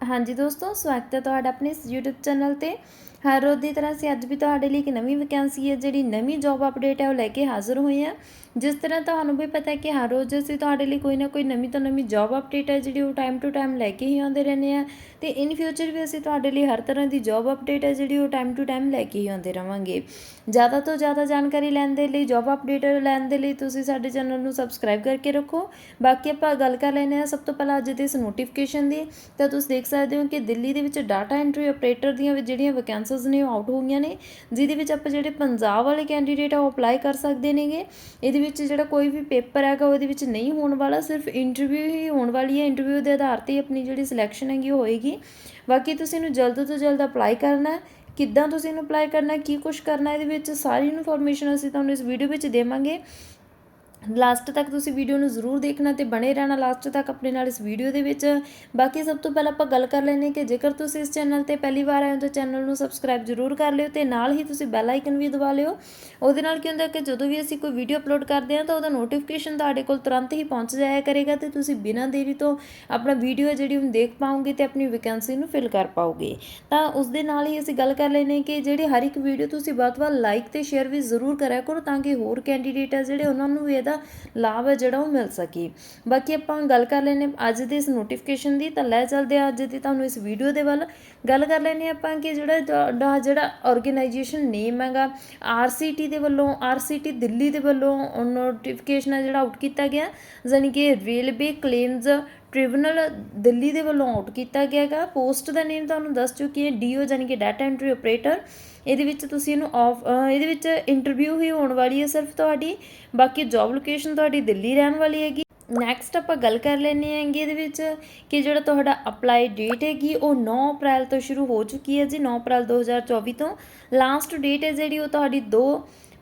ਹਾਂਜੀ ਦੋਸਤੋ ਸਵਾਗਤ ਹੈ ਤੁਹਾਡਾ ਆਪਣੇ ਇਸ YouTube ਚੈਨਲ ਤੇ। ਹਰ ਰੋਜ਼ ਦੀ ਤਰ੍ਹਾਂ ਅਸੀਂ ਅੱਜ ਵੀ ਤੁਹਾਡੇ ਲਈ ਇੱਕ ਨਵੀਂ ਵੈਕੈਂਸੀ ਹੈ, ਜਿਹੜੀ ਨਵੀਂ ਜੌਬ ਅਪਡੇਟ ਹੈ, ਉਹ ਲੈ ਕੇ ਹਾਜ਼ਰ ਹੋਏ ਹਾਂ। ਜਿਸ ਤਰ੍ਹਾਂ ਤੁਹਾਨੂੰ ਵੀ ਪਤਾ ਹੈ ਕਿ ਹਰ ਰੋਜ਼ ਅਸੀਂ ਤੁਹਾਡੇ ਲਈ ਕੋਈ ਨਾ ਕੋਈ ਨਵੀਂ ਤੋਂ ਨਵੀਂ ਜੌਬ ਅਪਡੇਟ ਹੈ, ਜਿਹੜੀ ਉਹ ਟਾਈਮ ਟੂ ਟਾਈਮ ਲੈ ਕੇ ਹੀ ਆਉਂਦੇ ਰਹਿੰਦੇ ਆ ਤੇ ਇਨ ਫਿਊਚਰ ਵੀ ਅਸੀਂ ਤੁਹਾਡੇ ਲਈ ਹਰ ਤਰ੍ਹਾਂ ਦੀ ਜੌਬ ਅਪਡੇਟ ਹੈ, ਜਿਹੜੀ ਉਹ ਟਾਈਮ ਟੂ ਟਾਈਮ ਲੈ ਕੇ ਹੀ ਆਉਂਦੇ ਰਵਾਂਗੇ। ਜ਼ਿਆਦਾ ਤੋਂ ਜ਼ਿਆਦਾ ਜਾਣਕਾਰੀ ਲੈਣ ਦੇ ਲਈ ਜੌਬ ਅਪਡੇਟ ਲੈਣ ਦੇ ਲਈ ਤੁਸੀਂ ਸਾਡੇ ਚੈਨਲ ਨੂੰ ਸਬਸਕ੍ਰਾਈਬ ਕਰਕੇ ਰੱਖੋ। ਬਾਕੀ ਆਪਾਂ ਗੱਲ ਕਰ ਲੈਂਦੇ ਹਾਂ ਸਭ ਤੋਂ ਪਹਿਲਾਂ ਅੱਜ ਦੇ ਇਸ ਨੋਟੀਫਿਕੇਸ਼ਨ ਦੀ। ਤਾਂ ਤੁਸੀਂ ਦੇਖ ਸਕਦੇ ਹੋ ਕਿ ਦਿੱਲੀ ਦੇ ਵਿੱਚ ਡਾਟਾ ਐਂਟਰੀ ਆਪਰੇਟਰ ਦੀਆਂ ਜਿਹੜੀਆਂ ਜਿਹੜੀਆਂ ਵੈਕੈਂਸੀਜ਼ ਨੇ ਉਹ ਆਊਟ ਹੋ ਗਈਆਂ ਨੇ, ਜਿਹਦੇ ਵਿੱਚ ਆਪਾਂ ਜਿਹੜੇ ਪੰਜਾਬ ਵਾਲੇ ਕੈਂਡੀਡੇਟ ਆ ਉਹ ਅਪਲਾਈ ਕਰ ਸਕਦੇ ਨੇਗੇ। ਇਹਦੇ ਵਿੱਚ ਜਿਹੜਾ ਕੋਈ ਵੀ ਪੇਪਰ ਹੈਗਾ ਉਹਦੇ ਵਿੱਚ ਨਹੀਂ ਹੋਣ ਵਾਲਾ, ਸਿਰਫ ਇੰਟਰਵਿਊ ਹੀ ਹੋਣ ਵਾਲੀ ਹੈ। ਇੰਟਰਵਿਊ ਦੇ ਆਧਾਰ ਤੇ ਆਪਣੀ ਜਿਹੜੀ ਸਿਲੈਕਸ਼ਨ ਹੈਗੀ ਉਹ ਹੋਏਗੀ। ਬਾਕੀ ਤੁਸੀਂ ਇਹਨੂੰ ਜਲਦ ਤੋਂ ਜਲਦ ਅਪਲਾਈ ਕਰਨਾ ਹੈ। ਕਿੱਦਾਂ ਤੁਸੀਂ ਇਹਨੂੰ ਅਪਲਾਈ ਕਰਨਾ ਕੀ ਕੁਝ ਕਰਨਾ ਇਹਦੇ ਵਿੱਚ ਸਾਰੀ ਇਨਫੋਰਮੇਸ਼ਨ ਅਸੀਂ ਤੁਹਾਨੂੰ ਇਸ ਵੀਡੀਓ ਵਿੱਚ ਦੇਵਾਂਗੇ। ਲਾਸਟ ਤੱਕ ਤੁਸੀਂ ਵੀਡੀਓ ਨੂੰ ਜ਼ਰੂਰ ਦੇਖਣਾ ਤੇ ਬਣੇ ਰਹਿਣਾ ਲਾਸਟ ਤੱਕ ਆਪਣੇ ਨਾਲ ਇਸ ਵੀਡੀਓ ਦੇ ਵਿੱਚ। ਬਾਕੀ ਸਭ ਤੋਂ ਪਹਿਲਾਂ ਆਪਾਂ ਗੱਲ ਕਰ ਲੈਂਦੇ ਕਿ ਜੇਕਰ ਤੁਸੀਂ ਇਸ ਚੈਨਲ ਤੇ ਪਹਿਲੀ ਵਾਰ ਆਏ ਹੋ ਤਾਂ ਚੈਨਲ ਨੂੰ ਸਬਸਕ੍ਰਾਈਬ ਜ਼ਰੂਰ ਕਰ ਲਿਓ ਤੇ ਨਾਲ ਹੀ ਤੁਸੀਂ ਬੈਲ ਆਈਕਨ ਵੀ ਦਬਾ ਲਿਓ। ਉਹਦੇ ਨਾਲ ਕੀ ਹੁੰਦਾ ਕਿ ਜਦੋਂ ਵੀ ਅਸੀਂ ਕੋਈ ਵੀਡੀਓ ਅਪਲੋਡ ਕਰਦੇ ਹਾਂ ਤਾਂ ਉਹਦਾ ਨੋਟੀਫਿਕੇਸ਼ਨ ਤੁਹਾਡੇ ਕੋਲ ਤੁਰੰਤ ਹੀ ਪਹੁੰਚ ਜਾਇਆ ਕਰੇਗਾ ਤੇ ਤੁਸੀਂ ਬਿਨਾਂ ਦੇਰੀ ਤੋਂ ਆਪਣਾ ਵੀਡੀਓ ਜਿਹੜੀ ਹੁਣ ਦੇਖ ਪਾਓਗੇ ਤੇ ਆਪਣੀ ਵੈਕੈਂਸੀ ਨੂੰ ਫਿਲ ਕਰ ਪਾਓਗੇ। ਤਾਂ ਉਸ ਦੇ ਨਾਲ ਹੀ ਅਸੀਂ ਗੱਲ ਕਰ ਲੈਨੇ ਕਿ ਜਿਹੜੀ ਹਰ ਇੱਕ ਵੀਡੀਓ ਤੁਸੀਂ ਵੱਧ ਤੋਂ ਵੱਧ ਲਾਈਕ ਤੇ ਸ਼ੇਅਰ ਵੀ ਜ਼ਰੂਰ ਕਰਿਆ ਕਰੋ ਤਾਂ ਕਿ ਹੋਰ ਕੈਂਡੀਡੇਟ ਆ ਜਿਹੜੇ ਉਹਨਾਂ ਨੂੰ ਵੀ ਇਹਦਾ ਲਾਭ ਹੈ ਜਿਹੜਾ ਉਹ ਮਿਲ ਸਕੇ। ਬਾਕੀ ਆਪਾਂ ਗੱਲ ਕਰ ਲੈਨੇ ਅੱਜ ਦੇ ਇਸ ਨੋਟੀਫਿਕੇਸ਼ਨ ਦੀ, ਤਾਂ ਲੈ ਚੱਲਦੇ ਆ ਅੱਜ ਦੀ ਤੁਹਾਨੂੰ ਇਸ ਵੀਡੀਓ ਦੇ ਵੱਲ। ਗੱਲ ਕਰ ਲੈਨੇ ਆਪਾਂ ਕਿ ਜਿਹੜਾ ਤੁਹਾਡਾ ਜਿਹੜਾ ਆਰਗੇਨਾਈਜੇਸ਼ਨ ਨੇਮ ਹੈਗਾ ਆਰਸੀਟੀ ਦੇ ਵੱਲੋਂ ਆਰਸੀਟੀ ਦਿੱਲੀ ਦੇ ਵੱਲੋਂ ਨੋਟੀਫਿਕੇਸ਼ਨ ਹੈ ਜਿਹੜਾ ਆਊਟ ਕੀਤਾ ਗਿਆ। ਯਾਨੀ ਕਿ ਰੇਲਵੇ ਕਲੇਮਸ ਟ੍ਰਿਬਿਊਨਲ ਦਿੱਲੀ ਦੇ ਵੱਲੋਂ ਆਊਟ ਕੀਤਾ ਗਿਆ ਹੈਗਾ। ਪੋਸਟ ਦਾ ਨੇਮ ਤੁਹਾਨੂੰ ਦੱਸ ਚੁੱਕੀ ਹੈ, ਡੀਓ ਯਾਨੀ ਕਿ ਡਾਟਾ ਐਂਟਰੀ ਆਪਰੇਟਰ ਇਹਦੇ ਵਿੱਚ ਤੁਸੀਂ ਇਹਨੂੰ ਆਫ ਇਹਦੇ ਵਿੱਚ ਇੰਟਰਵਿਊ ਹੀ ਹੋਣ ਵਾਲੀ ਹੈ ਸਿਰਫ ਤੁਹਾਡੀ। ਬਾਕੀ ਜੌਬ ਲੋਕੇਸ਼ਨ ਤੁਹਾਡੀ ਦਿੱਲੀ ਰਹਿਣ ਵਾਲੀ ਹੈਗੀ। ਨੈਕਸਟ ਆਪਾਂ ਗੱਲ ਕਰ ਲੈਂਦੇ ਆਂਗੇ ਇਹਦੇ ਵਿੱਚ ਕਿ ਜਿਹੜਾ ਤੁਹਾਡਾ ਅਪਲਾਈ ਡੇਟ ਹੈਗੀ, ਉਹ 9 ਅਪ੍ਰੈਲ ਤੋਂ ਸ਼ੁਰੂ ਹੋ ਚੁੱਕੀ ਹੈ ਜੀ 9 ਅਪ੍ਰੈਲ 2024 ਤੋਂ। ਲਾਸਟ ਡੇਟ ਹੈ ਜਿਹੜੀ, ਉਹ ਤੁਹਾਡੀ 2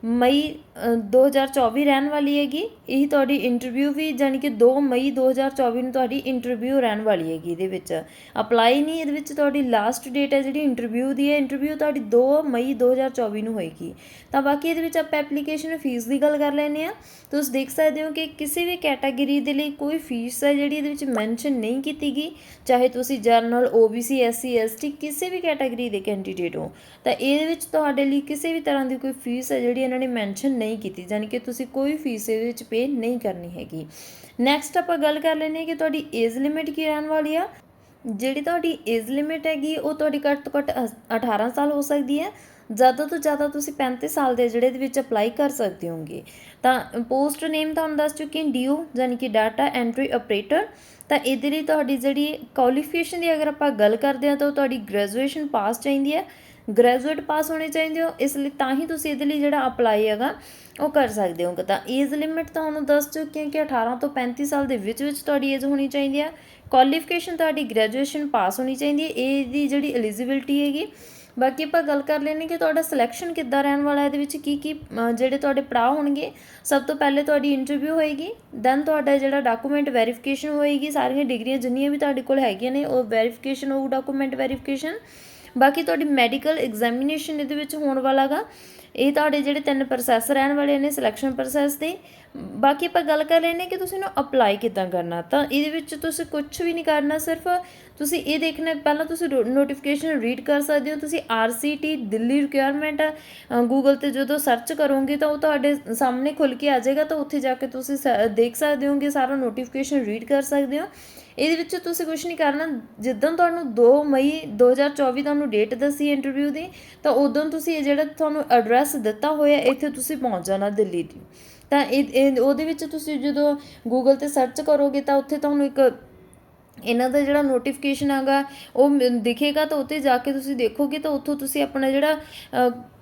ਮਈ ਅ, 2024 ਰਹਿਣ ਵਾਲੀ ਹੈਗੀ। ਇਹ ਤੁਹਾਡੀ ਇੰਟਰਵਿਊ ਵੀ ਜਾਨੀ ਕਿ 2 ਮਈ 2024 ਨੂੰ ਤੁਹਾਡੀ ਇੰਟਰਵਿਊ ਰਹਿਣ ਵਾਲੀ ਹੈਗੀ ਇਹਦੇ ਵਿੱਚ। ਅਪਲਾਈ ਨਹੀਂ ਇਹਦੇ ਵਿੱਚ ਤੁਹਾਡੀ ਲਾਸਟ ਡੇਟ ਹੈ ਜਿਹੜੀ ਇੰਟਰਵਿਊ ਦੀ ਹੈ। ਇੰਟਰਵਿਊ ਤੁਹਾਡੀ 2 ਮਈ 2024 ਨੂੰ ਹੋਏਗੀ। ਤਾਂ ਬਾਕੀ ਇਹਦੇ ਵਿੱਚ ਆਪਾਂ ਐਪਲੀਕੇਸ਼ਨ ਫੀਸ ਦੀ ਗੱਲ ਕਰ ਲੈਨੇ ਆ ਤੁਸੀਂ ਦੇਖ ਸਕਦੇ ਹੋ ਕਿ ਕਿਸੇ ਵੀ ਕੈਟਾਗਰੀ ਦੇ ਲਈ ਕੋਈ ਫੀਸ ਹੈ ਜਿਹੜੀ ਇਹਦੇ ਵਿੱਚ ਮੈਂਸ਼ਨ ਨਹੀਂ ਕੀਤੀ ਗਈ। ਚਾਹੇ ਤੁਸੀਂ ਜਰਨਲ OBC SC ST ਕਿਸੇ ਵੀ ਕੈਟਾਗਰੀ ਦੇ ਕੈਂਡੀਡੇਟ ਹੋ। ਤਾਂ ਇਹਦੇ ਵਿੱਚ ਤੁਹਾਡੇ ਲਈ ਕਿਸੇ ਵੀ ਤਰ੍ਹਾਂ ਦੀ ਕੋਈ ਫੀਸ ਹੈ ਜਿਹੜੀ ਇਹਨਾਂ ਨੇ ਮੈਂਸ਼ਨ ਨਹੀਂ ਕੀਤੀ ਯਾਨੀ ਕਿ ਤੁਸੀਂ ਕੋਈ ਫੀਸ ਇਹਦੇ ਵਿੱਚ ਪੇ ਨਹੀਂ ਕਰਨੀ ਹੈਗੀ। ਨੈਕਸਟ ਆਪਾਂ ਗੱਲ ਕਰ ਲੈਨੇ ਕਿ ਤੁਹਾਡੀ ਏਜ ਲਿਮਿਟ ਕੀ ਰਹਿਣ ਵਾਲੀ ਆ। ਜਿਹੜੀ ਤੁਹਾਡੀ ਏਜ ਲਿਮਿਟ ਹੈਗੀ, ਉਹ ਤੁਹਾਡੀ ਘੱਟ ਤੋਂ ਘੱਟ ਅਸ- 18 ਸਾਲ ਹੋ ਸਕਦੀ ਹੈ। ਜ਼ਿਆਦਾ ਤੋਂ ਜ਼ਿਆਦਾ ਤੁਸੀਂ 35 ਸਾਲ ਦੇ ਜਿਹੜੇ ਦੇ ਵਿੱਚ ਅਪਲਾਈ ਕਰ ਸਕਦੇ ਹੋਗੇ ਤਾਂ ਪੋਸਟ ਨੇਮ ਤੁਹਾਨੂੰ ਦੱਸ ਚੁੱਕੀ ਹਾਂ ਡੀਓ ਯਾਨੀ ਕਿ ਡਾਟਾ ਐਂਟਰੀ ਆਪਰੇਟਰ ਤਾਂ ਇਹਦੇ ਲਈ ਤੁਹਾਡੀ ਜਿਹੜੀ ਕੁਆਲੀਫਿਕੇਸ਼ਨ ਦੀ ਅਗਰ ਆਪਾਂ ਗੱਲ ਕਰਦੇ ਹਾਂ, ਤਾਂ ਉਹ ਤੁਹਾਡੀ ਗ੍ਰੈਜੂਏਸ਼ਨ ਪਾਸ ਚਾਹੀਦੀ ਹੈ। ਗ੍ਰੈਜੂਏਟ ਪਾਸ ਹੋਣੇ ਚਾਹੀਦੇ ਹੋ, ਇਸ ਲਈ ਤਾਂ ਹੀ ਤੁਸੀਂ ਇਹਦੇ ਲਈ ਜਿਹੜਾ ਅਪਲਾਈ ਹੈਗਾ, ਉਹ ਕਰ ਸਕਦੇ ਹੋ। ਤਾਂ ਏਜ ਲਿਮਿਟ ਤੁਹਾਨੂੰ ਦੱਸ ਚੁੱਕੀ ਹਾਂ ਕਿ 18 ਤੋਂ 35 ਸਾਲ ਦੇ ਵਿੱਚ ਵਿੱਚ ਤੁਹਾਡੀ ਏਜ ਹੋਣੀ ਚਾਹੀਦੀ ਹੈ। ਕੁਆਲੀਫਿਕੇਸ਼ਨ ਤੁਹਾਡੀ ਗ੍ਰੈਜੂਏਸ਼ਨ ਪਾਸ ਹੋਣੀ ਚਾਹੀਦੀ ਹੈ। ਏਜ ਦੀ ਜਿਹੜੀ ਐਲੀਜੀਬਿਲਟੀ ਹੈਗੀ, ਬਾਕੀ ਆਪਾਂ ਗੱਲ ਕਰ ਲੈਣੇ ਕਿ ਤੁਹਾਡਾ ਸਿਲੈਕਸ਼ਨ ਕਿੱਦਾਂ ਰਹਿਣ ਵਾਲਾ ਹੈ, ਇਹਦੇ ਵਿੱਚ ਕੀ ਕੀ ਜਿਹੜੇ ਤੁਹਾਡੇ ਪੜਾਅ ਹੋਣਗੇ, ਸਭ ਤੋਂ ਪਹਿਲੇ ਤੁਹਾਡੀ ਇੰਟਰਵਿਊ ਹੋਏਗੀ ਦੈਨ ਤੁਹਾਡਾ ਜਿਹੜਾ ਡਾਕੂਮੈਂਟ ਵੈਰੀਫਿਕੇਸ਼ਨ ਹੋਏਗੀ, ਸਾਰੀਆਂ ਡਿਗਰੀਆਂ ਜਿੰਨੀਆਂ ਵੀ ਤੁਹਾਡੇ ਕੋਲ ਹੈਗੀਆਂ ਨੇ, ਉਹ ਵੈਰੀਫਿਕੇਸ਼ਨ ਹੋਊ ਡਾਕੂਮੈਂਟ ਵੈਰੀਫਿਕੇਸ਼ਨ ਬਾਕੀ ਤੁਹਾਡੀ ਮੈਡੀਕਲ ਐਗਜ਼ਾਮੀਨੇਸ਼ਨ ਇਹਦੇ ਵਿੱਚ ਹੋਣ ਵਾਲਾਗਾ। ਇਹ ਤੁਹਾਡੇ ਜਿਹੜੇ ਤਿੰਨ ਪ੍ਰੋਸੈਸ ਰਹਿਣ ਵਾਲੇ ਨੇ ਸਿਲੈਕਸ਼ਨ ਪ੍ਰੋਸੈਸ ਦੇ। ਬਾਕੀ ਆਪਾਂ ਗੱਲ ਕਰ ਰਹੇ ਨੇ ਕਿ ਤੁਸੀਂ ਇਹਨੂੰ ਅਪਲਾਈ ਕਿੱਦਾਂ ਕਰਨਾ। ਤਾਂ ਇਹਦੇ ਵਿੱਚ ਤੁਸੀਂ ਕੁਝ ਵੀ ਨਹੀਂ ਕਰਨਾ, ਸਿਰਫ ਤੁਸੀਂ ਇਹ ਦੇਖਣਾ, ਪਹਿਲਾਂ ਤੁਸੀਂ ਨੋਟੀਫਿਕੇਸ਼ਨ ਰੀਡ ਕਰ ਸਕਦੇ ਹੋ। ਤੁਸੀਂ ਆਰਸੀਟੀ ਦਿੱਲੀ ਰਿਕੁਆਇਰਮੈਂਟ ਗੂਗਲ ਤੇ ਜਦੋਂ ਸਰਚ ਕਰੋਗੇ ਤਾਂ ਉਹ ਤੁਹਾਡੇ ਸਾਹਮਣੇ ਖੁੱਲ ਕੇ ਆ ਜਾਏਗਾ। ਤਾਂ ਉੱਥੇ ਜਾ ਕੇ ਤੁਸੀਂ ਸ- ਦੇਖ ਸਕਦੇ ਹੋਗੇ, ਸਾਰਾ ਨੋਟੀਫਿਕੇਸ਼ਨ ਰੀਡ ਕਰ ਸਕਦੇ ਹੋ। ਇਹਦੇ ਵਿੱਚ ਤੁਸੀਂ ਕੁਝ ਨਹੀਂ ਕਰਨਾ। ਜਿੱਦਾਂ ਤੁਹਾਨੂੰ 2 ਮਈ 2024 ਤੁਹਾਨੂੰ ਡੇਟ ਦੱਸੀ ਇੰਟਰਵਿਊ ਦੀ, ਤਾਂ ਉਦੋਂ ਤੁਸੀਂ ਇਹ ਜਿਹੜਾ ਤੁਹਾਨੂੰ ਐਡਰੈਸ ਦਿੱਤਾ ਹੋਇਆ, ਇੱਥੇ ਤੁਸੀਂ ਪਹੁੰਚ ਜਾਣਾ ਦਿੱਲੀ ਦੀ। ਤਾਂ ਇਹ, ਇਹ- ਉਹਦੇ ਵਿੱਚ ਤੁਸੀਂ ਜਦੋਂ ਗੂਗਲ ਤੇ ਸਰਚ ਕਰੋਗੇ, ਤਾਂ ਉੱਥੇ ਤੁਹਾਨੂੰ ਇੱਕ ਇਹਨਾਂ ਦਾ ਜਿਹੜਾ ਨੋਟੀਫਿਕੇਸ਼ਨ ਹੈਗਾ, ਉਹ ਮ- ਦਿਖੇਗਾ ਤਾਂ ਉੱਤੇ ਜਾ ਕੇ ਤੁਸੀਂ ਦੇਖੋਗੇ ਤਾਂ ਉੱਥੋਂ ਤੁਸੀਂ ਆਪਣਾ ਜਿਹੜਾ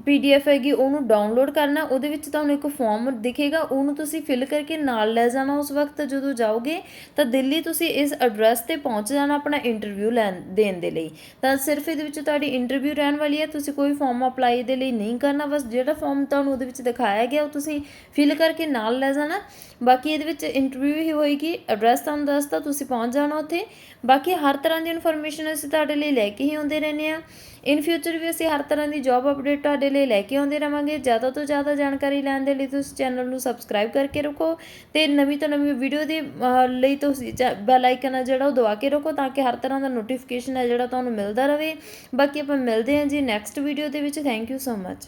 ਪੀਡੀਐਫ ਹੈਗੀ ਉਹਨੂੰ ਡਾਊਨਲੋਡ ਕਰਨਾ, ਉਹਦੇ ਵਿੱਚ ਤੁਹਾਨੂੰ ਇੱਕ ਫਾਰਮ ਦਿਖੇਗਾ, ਉਹਨੂੰ ਤੁਸੀਂ ਫਿਲ ਕਰਕੇ ਨਾਲ ਲੈ ਜਾਣਾ ਉਸ ਵਕਤ ਜਦੋਂ ਜਾਓਗੇ, ਤਾਂ ਦਿੱਲੀ ਤੁਸੀਂ ਇਸ ਐਡਰੈਸ ਤੇ ਪਹੁੰਚ ਜਾਣਾ ਆਪਣਾ ਇੰਟਰਵਿਊ ਲੈਣ, ਦੇਣ ਦੇ ਲਈ। ਤਾਂ ਸਿਰਫ ਇਹਦੇ ਵਿੱਚ ਤੁਹਾਡੀ ਇੰਟਰਵਿਊ ਰਹਿਣ ਵਾਲੀ ਹੈ, ਤੁਸੀਂ ਕੋਈ ਫਾਰਮ ਅਪਲਾਈ ਦੇ ਲਈ ਨਹੀਂ ਕਰਨਾ, ਬਸ ਜਿਹੜਾ ਫਾਰਮ ਤੁਹਾਨੂੰ ਉਹਦੇ ਵਿੱਚ ਦਿਖਾਇਆ ਗਿਆ, ਉਹ ਤੁਸੀਂ ਫਿਲ ਕਰਕੇ ਨਾਲ ਲੈ ਜਾਣਾ। ਬਾਕੀ ਇਹਦੇ ਵਿੱਚ ਇੰਟਰਵਿਊ ਹੀ ਹੋਏਗੀ ਐਡਰੈਸ ਤੁਹਾਨੂੰ ਦੱਸਤਾ, ਤੁਸੀਂ ਪਹੁੰਚ ਜਾਣਾ ਉੱਥੇ। ਬਾਕੀ ਹਰ ਤਰ੍ਹਾਂ ਦੀ ਇਨਫੋਰਮੇਸ਼ਨ ਅਸੀਂ ਤੁਹਾਡੇ ਲਈ ਲੈ ਕੇ ਹੀ ਆਉਂਦੇ ਰਹਿੰਦੇ ਆ ਇਨ ਫਿਊਚਰ ਵੀ ਅਸੀਂ ਹਰ ਤਰ੍ਹਾਂ ਦੀ ਜੌਬ ਅਪਡੇਟ ਤੁਹਾਡੇ ਲਈ ਲੈ ਕੇ ਆਉਂਦੇ ਰਵਾਂਗੇ। ਜ਼ਿਆਦਾ ਤੋਂ ਜ਼ਿਆਦਾ ਜਾਣਕਾਰੀ ਲੈਣ ਦੇ ਲਈ ਤੁਸੀਂ ਚੈਨਲ ਨੂੰ ਸਬਸਕ੍ਰਾਈਬ ਕਰਕੇ ਰੱਖੋ ਤੇ ਨਵੀਂ ਤੋਂ ਨਵੀਂ ਵੀਡੀਓ ਦੇ ਲਈ ਤੁਸੀਂ ਬੈਲ ਆਈਕਨ ਆ ਜਿਹੜਾ ਉਹ ਦਬਾ ਕੇ ਰੱਖੋ ਤਾਂ ਕਿ ਹਰ ਤਰ੍ਹਾਂ ਦਾ ਨੋਟੀਫਿਕੇਸ਼ਨ ਹੈ ਜਿਹੜਾ ਤੁਹਾਨੂੰ ਮਿਲਦਾ ਰਹੇ। ਬਾਕੀ ਆਪਾਂ ਮਿਲਦੇ ਹਾਂ ਜੀ ਨੈਕਸਟ ਵੀਡੀਓ ਦੇ ਵਿੱਚ। Thank you so much